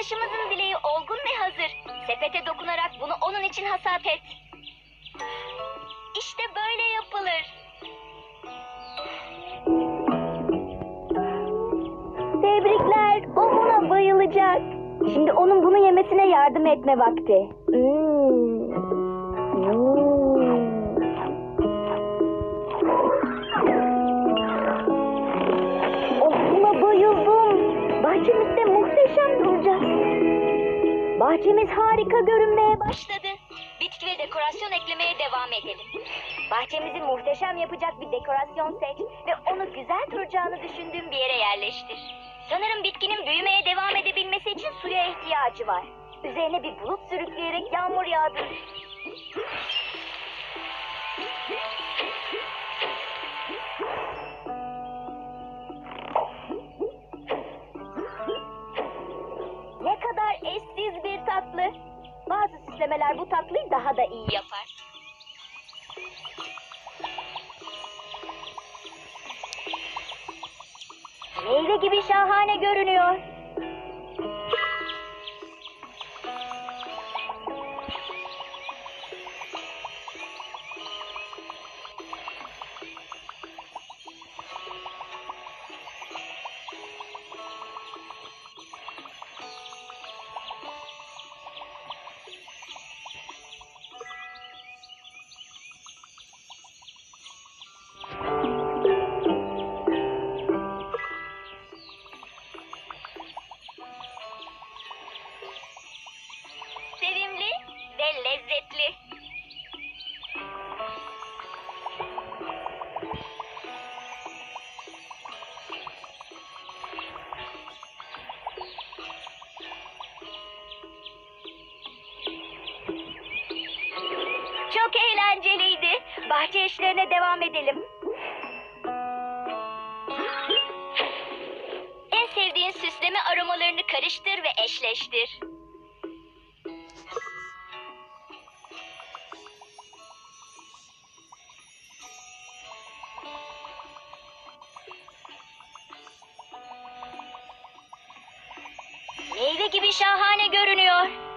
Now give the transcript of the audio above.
Arkadaşımızın bileği olgun ve hazır. Sepete dokunarak bunu onun için hasat et. İşte böyle yapılır. Tebrikler. O buna bayılacak. Şimdi onun bunu yemesine yardım etme vakti. Hmm. Bahçemiz harika görünmeye başladı. Bitki ve dekorasyon eklemeye devam edelim. Bahçemizi muhteşem yapacak bir dekorasyon seç ve onu güzel duracağını düşündüğüm bir yere yerleştir. Sanırım bitkinin büyümeye devam edebilmesi için suya ihtiyacı var. Üzerine bir bulut sürükleyerek yağmur yağdır. Bazı süslemeler bu tatlıyı daha da iyi yapar. Meyve gibi şahane görünüyor. Lezzetli. Çok eğlenceliydi. Bahçe işlerine devam edelim. En sevdiğin süsleme aromalarını karıştır ve eşleştir. Gibi şahane görünüyor.